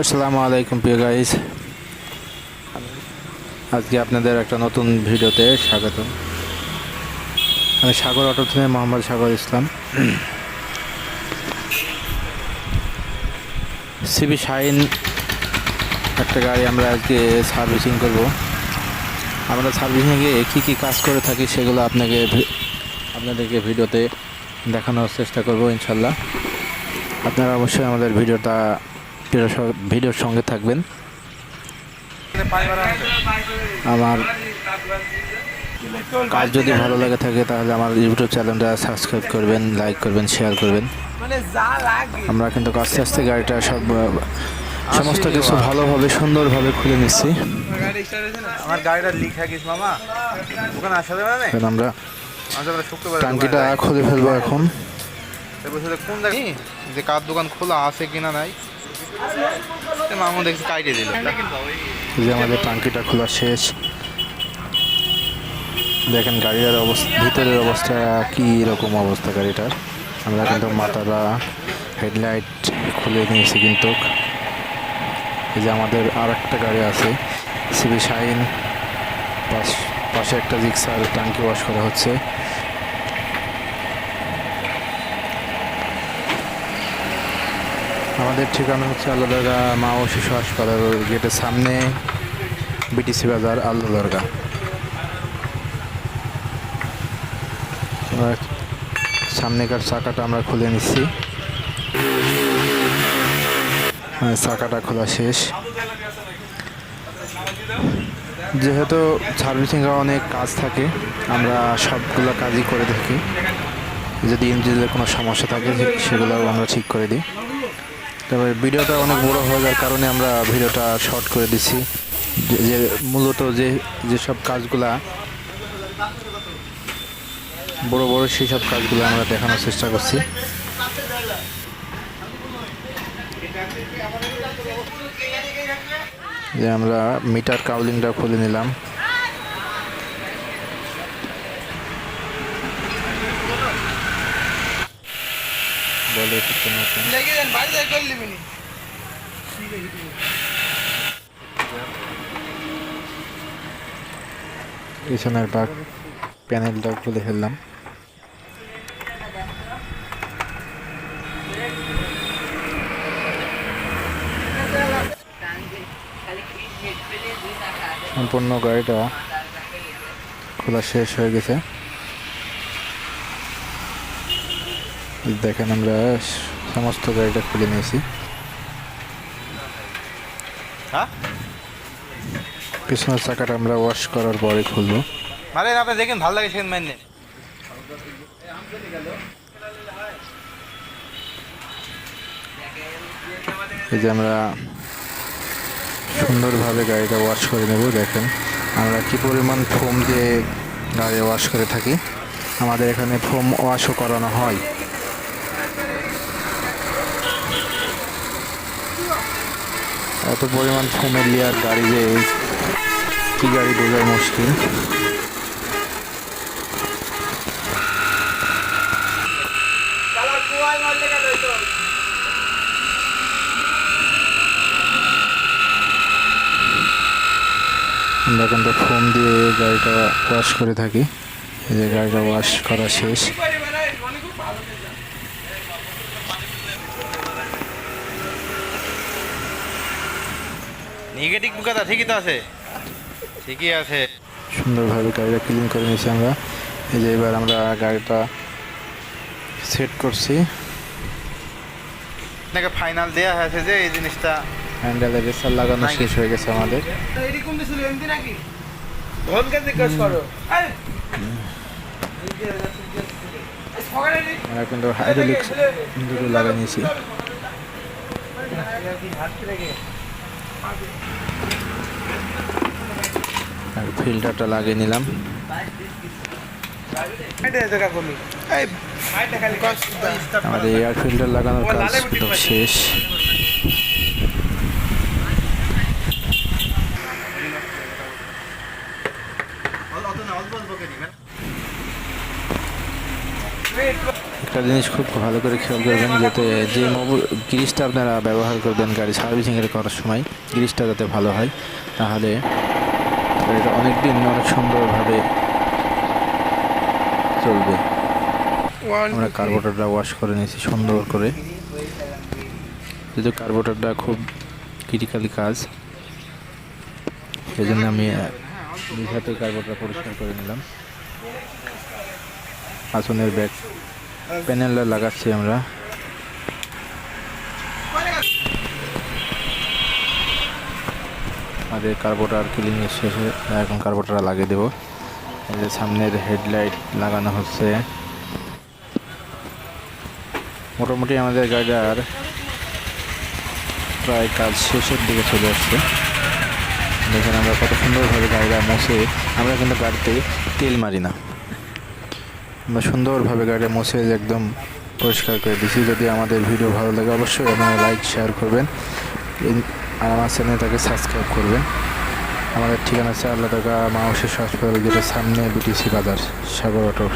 আসসালামু আলাইকুম প্রিয় গাইস আজকে আপনাদের একটা নতুন ভিডিওতে স্বাগত আমি সাগর অটো থেকে মোহাম্মদ সাগর ইসলাম। সিবি শাইন একটা গাড়ি আমরা আজকে সার্ভিসিং করব। আমরা সার্ভিসিংয়ে কী কী কাজ করে থাকি সেগুলো আপনাকে আপনাদেরকে ভিডিওতে দেখানোর চেষ্টা করব ইনশাল্লাহ। আপনারা অবশ্যই আমাদের ভিডিওটা ভিডিওর সঙ্গে থাকবেন। আমার কাজ যদি ভালো লাগে থাকে তাহলে আমার ইউটিউব চ্যানেলটা সাবস্ক্রাইব করবেন লাইক করবেন শেয়ার করবেন। মানে আমরা কিন্তু আস্তে আস্তে গাড়িটা সব সমস্ত কিছু ভালোভাবে সুন্দরভাবে খুলে নিচ্ছি। আমার গাড়িটা লিক মামা। ওখানে আসা যাবে না কারণ আমরা টাঙ্কিটা খুলে ফেলব এখন। কোন জায়গায় যে কার দোকান খোলা আছে কিনা নাই? মামু দেখছি, কাইটে দিল। যে আমাদের টাঙ্কিটা খোলা শেষ। দেখেন গাড়িটার অবস্থা, ভিতরের অবস্থা কি রকম অবস্থা গাড়িটার? আমরা কিন্তু মাথাটা হেডলাইট খুলে নিয়েছি কিন্তু। এই যে আমাদের আর একটা গাড়ি আছে, সিবি শাইন, পাশ পাশে একটা রিক্সার টাঙ্কি ওয়াশ করা হচ্ছে। আমাদের ঠিকানা হচ্ছে আল্লাদরগা মা ও শিশু হাসপাতাল গেটের সামনে বিটিসি বাজার আল্লাদরগা সামনেকার চাকাটা আমরা খুলে নিচ্ছি। হ্যাঁ, চাকাটা খোলা শেষ। যেহেতু সার্ভিসিংয়ে অনেক কাজ থাকে আমরা সবগুলো কাজই করে থাকি। যদি ইঞ্জিনের কোনো সমস্যা থাকে সে- সেগুলোও আমরা ঠিক করে দিই। তবে ভিডিওটা অনেক বড় হয়ে যাওয়ার কারণে আমরা ভিডিওটা শর্ট করে দিচ্ছি যে- যে মূলত যে যেসব কাজগুলা, বড় বড় সেই সব কাজগুলো আমরা দেখানোর চেষ্টা করছি। যে আমরা মিটার কাউলিংটা খুলে নিলাম। বলে কিছু নতুন করে নিবি পিছনের বাক প্যানেলটা খুলে ফেললাম। সম্পূর্ণ গাড়িটা খোলা শেষ হয়ে গেছে। দেখেন আমরা সমস্ত গাড়িটা খুলে নিয়েছি। হ্যাঁ? পিছনের চাকাটা আমরা ওয়াশ করার পরে খুলবো। আপনি দেখেন ভালো লাগে সেখানে মাইনে। এই যে আমরা সুন্দরভাবে গাড়িটা ওয়াশ করে নেব দেখেন। আমরা কি পরিমাণ ফোম দিয়ে গাড়ি ওয়াশ করে থাকি? আমাদের এখানে ফোম ওয়াশও করানো হয়। এত পরিমাণ ফোমের লেয়ার গাড়ি যে কি গাড়ি বোঝার মুশকিল। আমরা কিন্তু ফোম দিয়ে গাড়িটা ওয়াশ করে থাকি। এই যে গাড়িটা ওয়াশ করা শেষ। নেগেটিভ কথা ঠিকই তো আছে ঠিকই আছে সুন্দরভাবে গাড়িটা ক্লিন করে নিয়েছি আমরা এই যে এবার আমরা গাড়িটা সেট করছি আপনাকে ফাইনাল দেওয়া হয়েছে যে এই জিনিসটা হ্যান্ডেলে রেসার লাগানো শেষ হয়ে গেছে আমাদের এরকম ছিল এমনি নাকি ধনকে জিজ্ঞেস করো আমরা কিন্তু হাইড্রোলিক্স দুটো লাগা নিয়েছি আর ফিল্টারটা লাগিয়ে নিলাম। আমাদের এয়ার ফিল্টার লাগানোর কাজ শেষ। একটা জিনিস খুব ভালো করে খেয়াল করবেন যাতে যে মোবল গ্রিসটা আপনারা ব্যবহার করবেন গাড়ি সার্ভিসিংয়ের করার সময়, গ্রিসটা যাতে ভালো হয়, তাহলে গাড়িটা অনেক দিন অনেক সুন্দরভাবে চলবে। আমরা কার্বোরেটরটা ওয়াশ করে নিয়েছি সুন্দর করে। যেহেতু কার্বোরেটরটা খুব ক্রিটিক্যালি কাজ সেই জন্য আমি দুই হাতে কার্বোরেটর পরিষ্কার করে নিলাম। আসনের ব্যাগ। প্যানেল লাগাচ্ছি আমরা। আমাদের কার্বোটার ক্লিনিং শেষে এখন কার্বোটার লাগিয়ে দেবো। এই যে সামনের হেডলাইট লাগানো হচ্ছে। মোটামুটি আমাদের গাড়িটার প্রায় কাজ শেষের দিকে চলে আসছে। দেখেন আমরা কত সুন্দরভাবে গাড়িটা মুছে, আমরা কিন্তু গাড়িতে তেল মারি না। আমরা সুন্দরভাবে গাড়িটা মুছে একদম পরিষ্কার করে দিছি। যদি আমাদের ভিডিও ভালো লাগে অবশ্যই আপনারা লাইক শেয়ার করবেন। আর আমার চ্যানেলটাকে সাবস্ক্রাইব করবেন। আমাদের ঠিকানা আছে আল্লাহ মাউসের হাসপাতাল যেটা সামনে বিটিসি বাজার, সাগর অটো